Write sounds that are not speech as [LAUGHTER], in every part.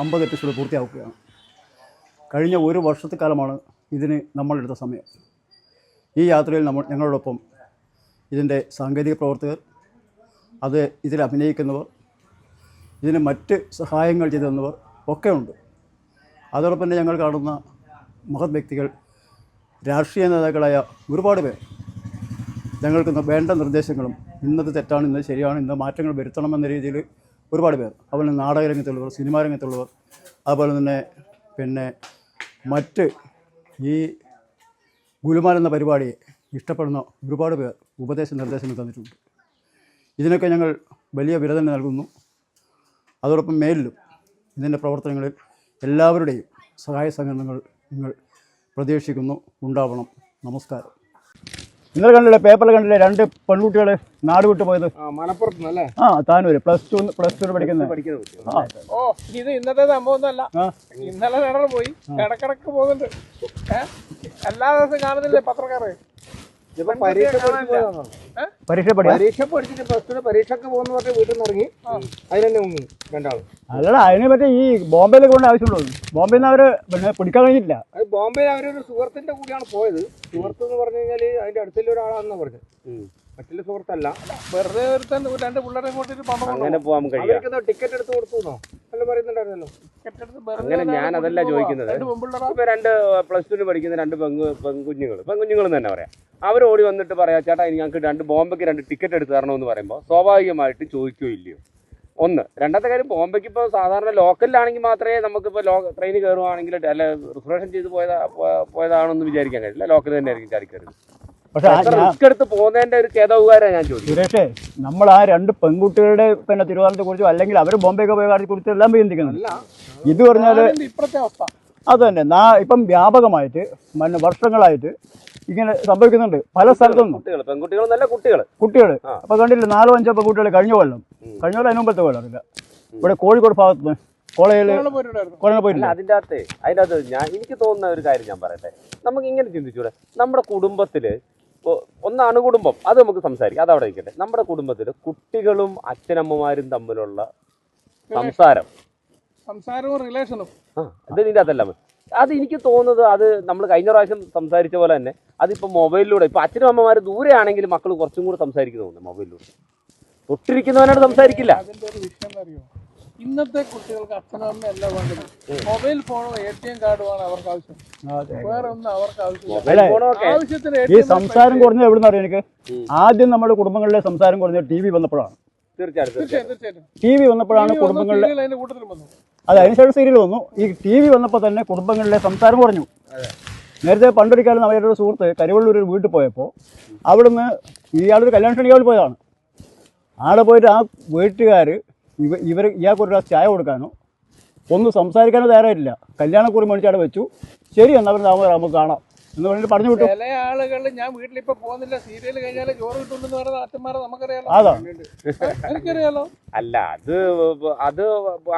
അമ്പത് എപ്പിസോഡ് പൂർത്തിയാക്കുകയാണ് കഴിഞ്ഞ ഒരു വർഷത്തെ കാലമാണ് ഇതിന് നമ്മളെടുത്ത സമയം. ഈ യാത്രയിൽ നമ്മൾ ഞങ്ങളോടൊപ്പം ഇതിന്റെ സാങ്കേതിക പ്രവർത്തകർ അത് ഇതിൽ അഭിനയിക്കുന്നവർ ഇതിന് മറ്റ് സഹായങ്ങൾ ചെയ്തു തന്നവർ ഒക്കെ ഉണ്ട്. അതോടൊപ്പം തന്നെ ഞങ്ങൾ കാണുന്ന മഹത് വ്യക്തികൾ രാഷ്ട്രീയ നേതാക്കളായ ഒരുപാട് പേർ. ഞങ്ങൾക്ക് വേണ്ട നിർദ്ദേശങ്ങളും ഇന്നത് തെറ്റാണ് ഇന്നത് ശരിയാണ് ഇന്ന് മാറ്റങ്ങൾ വരുത്തണമെന്ന രീതിയിൽ ഒരുപാട് പേർ. അതുപോലെ നാടക രംഗത്തുള്ളവർ സിനിമാ രംഗത്തുള്ളവർ അതുപോലെ തന്നെ പിന്നെ മറ്റ് ഈ ഗുലുമാൽ എന്ന പരിപാടിയെ ഇഷ്ടപ്പെടുന്ന ഒരുപാട് പേർ ഉപദേശ നിർദ്ദേശങ്ങൾ തന്നിട്ടുണ്ട്. ഇതിനൊക്കെ ഞങ്ങൾ വലിയ വില തന്നെ നൽകുന്നു. അതോടൊപ്പം മേലിലും ഇതിന്റെ പ്രവർത്തനങ്ങളിൽ എല്ലാവരുടെയും സഹായ സഹകരണങ്ങൾ നിങ്ങൾ പ്രതീക്ഷിക്കുന്നു. ഉണ്ടാവണം. നമസ്കാരം. ഇന്നലെ കണ്ടില്ലേ പേപ്പറിൽ കണ്ടില്ലേ രണ്ട് പെൺകുട്ടികൾ നാട് വിട്ടു പോയത്? മലപ്പുറത്ത് ആ Tanur plus two plus two പഠിക്കുന്നത് പഠിക്കുന്ന ഓ ഇത് ഇന്നത്തെ സംഭവമൊന്നുമല്ല. ഇന്നലെ കിണർ പോയി. കിടക്കിടക്ക് പോകുന്നുണ്ട്? എല്ലാ ദിവസവും കാണുന്നില്ലേ പത്രക്കാരെ? പരീക്ഷ? പരീക്ഷ പരീക്ഷ പഠിച്ചിട്ട് പ്ലസ് ടു പരീക്ഷക്ക് പോകുന്ന പറഞ്ഞ വീട്ടിൽ നിന്ന് ഇറങ്ങി. അതിനെന്നെ മുങ്ങി രണ്ടാളും. അല്ലടാ അതിനെ പറ്റി ഈ ബോംബെയിലേക്ക് കൊണ്ട് ആവശ്യമുള്ളൂ. ബോംബെയിൽ നിന്ന് അവർ പിന്നെ പിടിക്കാൻ കഴിഞ്ഞിട്ടില്ല. അത് ബോംബെയിൽ അവരൊരു സുഹൃത്തിന്റെ കൂടിയാണ് പോയത്. സുഹൃത്ത് എന്ന് പറഞ്ഞു കഴിഞ്ഞാൽ അതിന്റെ അടുത്തുള്ള ഒരാളാണെന്ന് പറഞ്ഞു മറ്റുള്ള സുഹൃത്തല്ല. വെറുതെ ഒരുത്തൻ രണ്ട് പിള്ളേരെ കൂട്ടിട്ട് അങ്ങനെ പോകാൻ കഴിയും. ടിക്കറ്റ് എടുത്ത് കൊടുത്തുന്നോ? അല്ല പറയുന്നുണ്ടായിരുന്നല്ലോ. ടിക്കറ്റ് എടുത്ത് അങ്ങനെ ഞാൻ അതല്ല ചോദിക്കുന്നത്. രണ്ട് പെൺപിള്ളേരാ. ഇപ്പൊ രണ്ട് പ്ലസ് ടുവിന് പഠിക്കുന്ന രണ്ട് പെങ്കു പെൺകുഞ്ഞുങ്ങൾ പെൺകുഞ്ഞുങ്ങൾ എന്ന് തന്നെ പറയാം. അവർ ഓടി വന്നിട്ട് പറയാം ചേട്ടാ ഇനി ഞങ്ങൾക്ക് രണ്ട് ബോംബെക്ക് രണ്ട് ടിക്കറ്റ് എടുത്ത് തരണം എന്ന് പറയുമ്പോൾ സ്വാഭാവികമായിട്ട് ചോദിക്കുകയോ ഇല്ലയോ? ഒന്ന്. രണ്ടാമത്തെ കാര്യം ബോംബെക്ക് ഇപ്പോൾ സാധാരണ ലോക്കലിലാണെങ്കിൽ മാത്രമേ നമുക്കിപ്പോൾ ലോ ട്രെയിൻ കയറുവാണെങ്കിൽ അല്ല റിസർവേഷൻ ചെയ്ത് പോയതാ പോയതാണെന്ന് വിചാരിക്കാൻ കഴിയില്ല. ലോക്കൽ തന്നെ ആയിരിക്കും ചാടിക്കരുത് പക്ഷെ ആ റിസ്ക് എടുത്ത് പോകുന്നതിന്റെ ഒരു ഞാൻ ചോദിച്ചു സുരേഷേ നമ്മൾ ആ രണ്ട് പെൺകുട്ടികളുടെ പിന്നെ തിരുവനന്തപുരത്തെ കുറിച്ചോ അല്ലെങ്കിൽ അവർ ബോംബെയൊക്കെ പോയ കാര്യത്തെ കുറിച്ച് എല്ലാം ചിന്തിക്കുന്നത് അല്ല ഇത് പറഞ്ഞാൽ അതിന്റെ അവസ്ഥ? അത് തന്നെ നാ ഇപ്പം വ്യാപകമായിട്ട് വർഷങ്ങളായിട്ട് ഇങ്ങനെ സംഭവിക്കുന്നുണ്ട് പല സ്ഥലത്തുനിന്നും. കുട്ടികൾ പെൺകുട്ടികൾ നല്ല കുട്ടികൾ കുട്ടികൾ. അപ്പൊ കണ്ടില്ല നാലോ അഞ്ചോ പെൺകുട്ടികൾ കഴിഞ്ഞ കൊല്ലം. കഴിഞ്ഞ കൊല്ലം അതിന് മുമ്പത്തെ കൊല്ലം അറിയില്ല ഇവിടെ കോഴിക്കോട് ഭാഗത്ത് നിന്ന് കോളേജിൽ പോയിട്ടില്ല. അതിന്റെ അകത്ത് അതിന്റെ അകത്ത് ഞാൻ എനിക്ക് തോന്നുന്ന ഒരു കാര്യം ഞാൻ പറയട്ടെ. നമുക്ക് ഇങ്ങനെ ചിന്തിച്ചൂടെ? നമ്മുടെ കുടുംബത്തിൽ ഇപ്പൊ കുടുംബം. അത് നമുക്ക് സംസാരിക്കാം. അത് അവിടെ നിൽക്കട്ടെ നമ്മുടെ കുടുംബത്തിൽ കുട്ടികളും അച്ഛനമ്മമാരും തമ്മിലുള്ള സംസാരം. സംസാരവും റിലേഷനും ആ അത് ഇതിന്റെ അകത്തല്ല. അത് എനിക്ക് തോന്നുന്നത് അത് നമ്മൾ കഴിഞ്ഞ പ്രാവശ്യം സംസാരിച്ച പോലെ തന്നെ അതിപ്പോൾ മൊബൈലിലൂടെ ഇപ്പൊ അച്ഛനും അമ്മമാർ ദൂരെയാണെങ്കിൽ മക്കൾ കുറച്ചും കൂടെ സംസാരിക്കുന്നു മൊബൈലിലൂടെ. തൊട്ടിരിക്കുന്നവനോട് സംസാരിക്കില്ല. അതിന്റെ ഒരു വിഷയം അറിയോ ഇന്നത്തെ കുട്ടികൾക്ക് അച്ഛനും അമ്മ അല്ല വേണ്ടത്. മൊബൈൽ ഫോണോ എ ടി എം കാർഡുമാണ് അവർക്ക് ആവശ്യം വേറെ ഒന്നും അവർക്ക് ആവശ്യമില്ല ആവശ്യത്തിന് ഈ സംസാരം കുറഞ്ഞ കുറഞ്ഞത് എവിടെ അറിയാം എനിക്ക്? ആദ്യം നമ്മുടെ കുടുംബങ്ങളിലെ സംസാരം കുറഞ്ഞത് ടി വി വന്നപ്പോഴാണ്. തീർച്ചയായിട്ടും ടി വി വന്നപ്പോഴാണ് കുടുംബങ്ങളിലെ അതെ അതിനുശേഷം സീരിയൽ വന്നു. ഈ ടി വി വന്നപ്പോൾ തന്നെ കുടുംബങ്ങളിലെ സംസാരം കുറഞ്ഞു. നേരത്തെ പണ്ടൊരു കാലം അവരുടെ ഒരു സുഹൃത്ത് കരുവള്ളൂർ ഒരു വീട്ടിൽ പോയപ്പോൾ അവിടുന്ന് ഇയാളൊരു കല്യാണ ക്ഷണിക്കാൻ പോയതാണ്. ആടെ പോയിട്ട് ആ വീട്ടുകാർ ഇവ ഇവർ ഇയാൾക്ക് ഒരു ഗ്ലാസ് ചായ കൊടുക്കാനോ. ഒന്നും സംസാരിക്കാനോ തയ്യാറായിട്ടില്ല. കല്യാണക്കുറി മേടിച്ച് അവിടെ വെച്ചു. ശരി എന്നാൽ താമസം നമുക്ക് കാണാം. എന്ന് പറഞ്ഞിട്ട് പറഞ്ഞു വിട്ടു. ചില ആളുകൾ ഞാൻ വീട്ടിൽ വീട്ടിലിപ്പോ പോകുന്നില്ല. സീരിയൽ കഴിഞ്ഞാൽ ചോറ് കിട്ടുന്നു പറയുന്ന അച്ഛന്മാരെ നമുക്കറിയാലോ. അതാ. എനിക്കറിയാലോ. അല്ല അത് അത്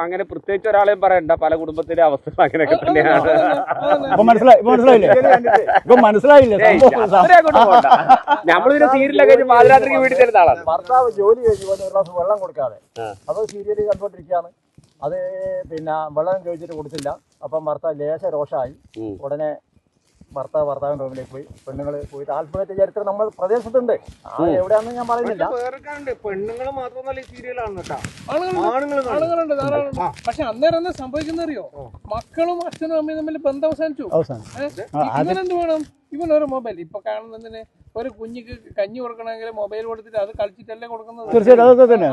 അങ്ങനെ പ്രത്യേകിച്ച് ഒരാളെയും പറയണ്ട. പല കുടുംബത്തിലെ അവസ്ഥ അങ്ങനെയൊക്കെ തന്നെയാണ്. അപ്പൊ മനസ്സിലായി ഇപ്പൊ മനസ്സിലായില്ലേ? ഇപ്പൊ മനസ്സിലായില്ലേ. നമ്മളിതിനെ സീരിയലൊക്കെ കഴിഞ്ഞ് പാതിരാത്രിക്ക് വീട്ടിൽ തരുന്ന ആളാണ് ഭർത്താവ് ജോലി കഴിഞ്ഞ് ഒരു ഗ്ലാസ് വെള്ളം കൊടുക്കാതെ. അത് സീരിയൽ കണ്ടോണ്ടിരിക്കാണ് അത് പിന്നെ വെള്ളം ചോദിച്ചിട്ട് കൊടുത്തില്ല. അപ്പം ഭർത്താവ് ലേശ രോഷമായി ഉടനെ ഭർത്താവ് ഭർത്താവിന്റെ റൂമിലേക്ക് പോയി പെണ്ണുങ്ങൾ പോയിട്ട് ആത്മഹത്യ ചരിത്രം നമ്മൾ പ്രദേശത്തുണ്ട്. ആ എവിടെയാണെന്ന് ഞാൻ പറയുന്നില്ല. പെണ്ണുങ്ങൾ മാത്രമല്ല ഈ സീരിയലാണ് കേട്ടോ. പക്ഷെ അന്നേരം എന്താ സംഭവിക്കുന്നറിയോ മക്കളും അച്ഛനും അമ്മയും തമ്മിൽ ബന്ധം അവസാനിച്ചു. അവസാനം എന്ത് വേണം? ഇവൻ ഒരു മൊബൈൽ ഇപ്പൊ കാണുന്നതിന് ഒരു കുഞ്ഞിക്ക് കഞ്ഞി കൊടുക്കണമെങ്കിൽ മൊബൈൽ കൊടുത്തിട്ട് അത് കളിച്ചിട്ടല്ലേ കൊടുക്കുന്നത്? തീർച്ചയായിട്ടും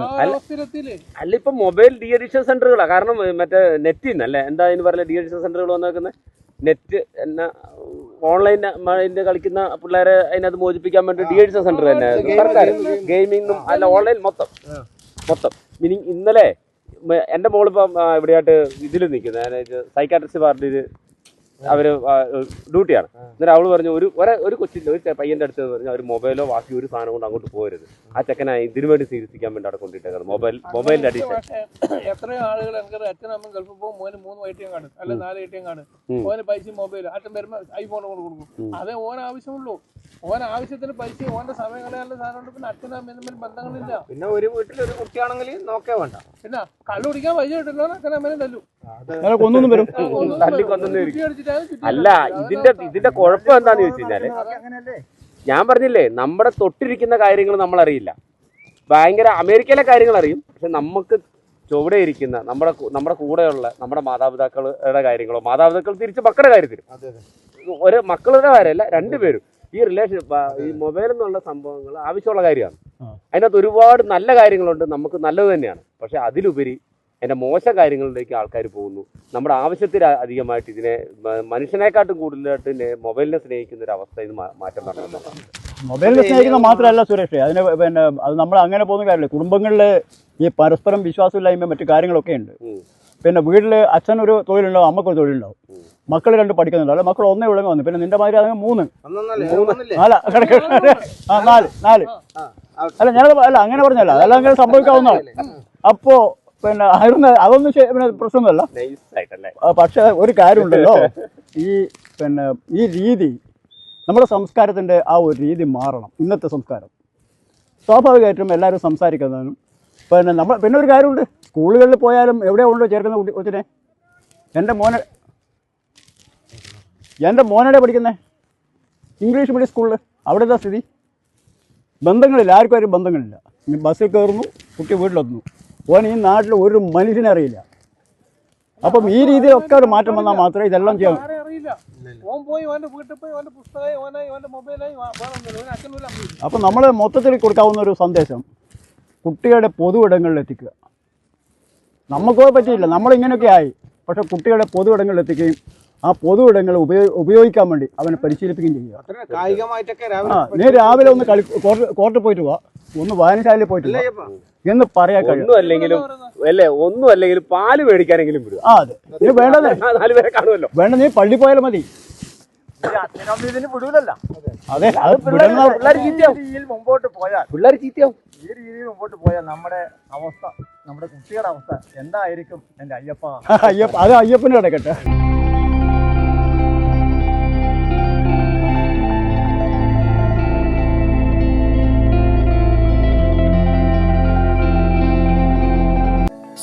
അല്ല ഇപ്പൊ മൊബൈൽ ഡി അഡിക്ഷൻ സെന്ററുകളാ കാരണം മറ്റേ നെറ്റിൽ നിന്ന് അല്ലേ? എന്താ അതിന് പറയുക ഡി അഡിക്ഷൻ സെന്ററുകൾ വന്നേക്കുന്നത് നെറ്റ് എന്നാ ഓൺലൈൻ കളിക്കുന്ന പിള്ളേരെ അതിനകത്ത് മോചിപ്പിക്കാൻ വേണ്ടി ഡി അഡിക്ഷൻ സെന്റർ തന്നെ സർക്കാർ ഗെയിമിങ്ങും അല്ല ഓൺലൈൻ മൊത്തം. മൊത്തം. ഇനി ഇന്നലെ എന്റെ എന്റെ മോളിപ്പം ഇവിടെയായിട്ട് ഇതിൽ നിൽക്കുന്നത് സൈക്കാട്രിസ്റ്റ് പാർട്ടിയിൽ അവർ ഡ്യൂട്ടിയാണ്. എന്നിട്ട് അവൾ പറഞ്ഞു ഒരു ഒരേ ഒരു കൊച്ചിന്റെ ഒരു പയ്യന്റെ അടുത്ത് പറഞ്ഞു ഒരു മൊബൈലോ ബാക്കി ഒരു സാധനം കൊണ്ട് അങ്ങോട്ട് പോരുത്. ആ ചെക്കനെ ഇതിനു വേണ്ടി ചികിത്സിക്കാൻ വേണ്ടി അവിടെ കൊണ്ടിട്ടേക്കുന്നത് മൊബൈൽ മൊബൈലിന്റെ അഡിക്ഷൻ എത്രയോ ആളുകൾ ഗൾഫിൽ പോകും മോന് മൂന്ന് എ ടി എം കാർഡ് അല്ലെ നാല് എ ടി എം കാർഡ് ഓന് പൈസ മൊബൈൽ അച്ഛൻ വരുമ്പോൾ ഐഫോൺ കൊണ്ട് കൊടുക്കും. അതേ ഓൻ ആവശ്യമുള്ളൂ. ഓൻ ആവശ്യത്തിന് പൈസ ഓന്റെ സമയം കളയാനുള്ള സാധനം പിന്നെ അച്ഛനും അമ്മയും തമ്മിൽ ബന്ധങ്ങളില്ല. പിന്നെ ഒരു വീട്ടിൽ ഒരു കുട്ടിയാണെങ്കിൽ നോക്കേ വേണ്ട. പിന്നെ കള്ളു കുടിക്കാൻ പൈസ കിട്ടില്ല അച്ഛനും അമ്മേനെ തല്ലു. കൊന്നൊന്നും വരും. അല്ല ഇതിന്റെ ഇതിന്റെ കുഴപ്പം എന്താന്ന് ചോദിച്ചു കഴിഞ്ഞാൽ ഞാൻ പറഞ്ഞില്ലേ നമ്മുടെ തൊട്ടിരിക്കുന്ന കാര്യങ്ങൾ നമ്മൾ അറിയില്ല. ഭയങ്കര അമേരിക്കയിലെ കാര്യങ്ങൾ അറിയും. പക്ഷെ നമുക്ക് ചുവടെ ഇരിക്കുന്ന നമ്മുടെ നമ്മുടെ കൂടെയുള്ള നമ്മുടെ മാതാപിതാക്കളുടെ കാര്യങ്ങളോ മാതാപിതാക്കൾ തിരിച്ച് മക്കളുടെ കാര്യത്തിലും. ഒരു മക്കളുടെ കാര്യമല്ല രണ്ടുപേരും. ഈ റിലേഷൻ ഈ മൊബൈൽ എന്നുള്ള സംഭവങ്ങൾ ആവശ്യമുള്ള കാര്യമാണ്. അതിനകത്ത് ഒരുപാട് നല്ല കാര്യങ്ങളുണ്ട് നമുക്ക് നല്ലത് തന്നെയാണ്. പക്ഷെ അതിലുപരി എന്റെ മോശ കാര്യങ്ങളിലേക്ക് ആൾക്കാർ പോകുന്നു. നമ്മുടെ ആവശ്യത്തിൽ അധികമായിട്ട് ഇതിനെ മനുഷ്യനെക്കാട്ടും കൂടുതലായിട്ട് മൊബൈലിനെ സ്നേഹിക്കുന്ന ഒരു അവസ്ഥ ഇത് മാറ്റം നടക്കുന്നു മൊബൈലിനെ സ്നേഹിക്കുന്ന മാത്രമല്ല സുരേഷ് അതിന് പിന്നെ അത് നമ്മൾ അങ്ങനെ പോകുന്ന കാര്യമില്ല. കുടുംബങ്ങളിൽ ഈ പരസ്പരം വിശ്വാസമില്ലായ്മ മറ്റു കാര്യങ്ങളൊക്കെ ഉണ്ട്. പിന്നെ വീട്ടിൽ അച്ഛനൊരു തൊഴിലുണ്ടാവും അമ്മക്കൊരു തൊഴിലുണ്ടാവും. മക്കൾ രണ്ട് പഠിക്കുന്നുണ്ടോ. അല്ലെ മക്കൾ ഒന്നേ ഉള്ളെങ്കിൽ വന്നു. പിന്നെ നിന്റെ മാതിരി അതങ്ങ് മൂന്ന്. ആ നാല് നാല്. അല്ല ഞാനത് അല്ല അങ്ങനെ പറഞ്ഞല്ല. അതെല്ലാം അങ്ങനെ സംഭവിക്കാവുന്നതാണ്. അപ്പോ പിന്നെ ആയിരുന്നു അതൊന്നും പിന്നെ പ്രശ്നമൊന്നുമല്ല. പക്ഷെ ഒരു കാര്യമുണ്ടല്ലോ. ഈ പിന്നെ ഈ രീതി നമ്മുടെ സംസ്കാരത്തിന്റെ ആ ഒരു രീതി മാറണം. ഇന്നത്തെ സംസ്കാരം. സ്വാഭാവികമായിട്ടും എല്ലാവരും സംസാരിക്കുന്നതിനും പിന്നെ നമ്മൾ പിന്നെ ഒരു കാര്യമുണ്ട്. സ്കൂളുകളിൽ പോയാലും എവിടെ ഉണ്ടോ ചേർക്കുന്ന കുട്ടി കൊച്ചിനെ? എന്റെ മോനെ എന്റെ മോനെ പഠിക്കുന്നത് ഇംഗ്ലീഷ് മീഡിയം സ്കൂളിൽ അവിടെ എന്താ സ്ഥിതി? ബന്ധങ്ങളില്ല. ആർക്കും ആരും ബന്ധങ്ങളില്ല. ബസ്സിൽ കയറുന്നു കുട്ടി വീട്ടിലെത്തുന്നു. ഓൻ ഈ നാട്ടിൽ ഒരു മനുഷ്യനെ അറിയില്ല. അപ്പം ഈ രീതിയിലൊക്കെ ഒരു മാറ്റം വന്നാൽ മാത്രമേ ഇതെല്ലാം ചെയ്യാൻ അപ്പം നമ്മൾ മൊത്തത്തിൽ കൊടുക്കാവുന്ന ഒരു സന്ദേശം കുട്ടികളുടെ പൊതു ഇടങ്ങളിൽ എത്തിക്കുക. നമുക്കോ പറ്റിയില്ല. നമ്മളിങ്ങനെയൊക്കെ ആയി. പക്ഷെ കുട്ടികളുടെ പൊതു ഇടങ്ങളിൽ എത്തിക്കുകയും ആ പൊതു ഇടങ്ങൾ ഉപയോഗ ഉപയോഗിക്കാൻ വേണ്ടി അവനെ പരിശീലിപ്പിക്കുകയും ചെയ്യുക. കായികമായിട്ടൊക്കെ ആ നീ രാവിലെ ഒന്ന് കളി കോർട്ടിൽ പോയിട്ട് പോവാ ഒന്ന് വായനശാലയിൽ പോയിട്ട് വാ. എന്ന് പറയാൻ കഴിയും. ഒന്നും അല്ലെങ്കിലും അല്ലേ ഒന്നും അല്ലെങ്കിലും പാൽ മേടിക്കാനെങ്കിലും വിടുക ആ അതെ. നീ വേണ്ടത് നാല് പേരെ കാണുമല്ലോ. വേണ്ട നീ പള്ളി പോയാലും മതി. അതെ അത് വിടുന്ന പിള്ളേർ ഈ രീതിയിൽ മുമ്പോട്ട് പോയാൽ. പിള്ളേർ ചീത്തയാവും. ഈ രീതിയിൽ മുമ്പോട്ട് പോയാൽ നമ്മുടെ അവസ്ഥ നമ്മുടെ കുട്ടികളുടെ അവസ്ഥ എന്തായിരിക്കും എന്റെ അയ്യപ്പ? [LAUGHS] അയ്യപ്പ അത് അയ്യപ്പന് കിടക്കട്ടെ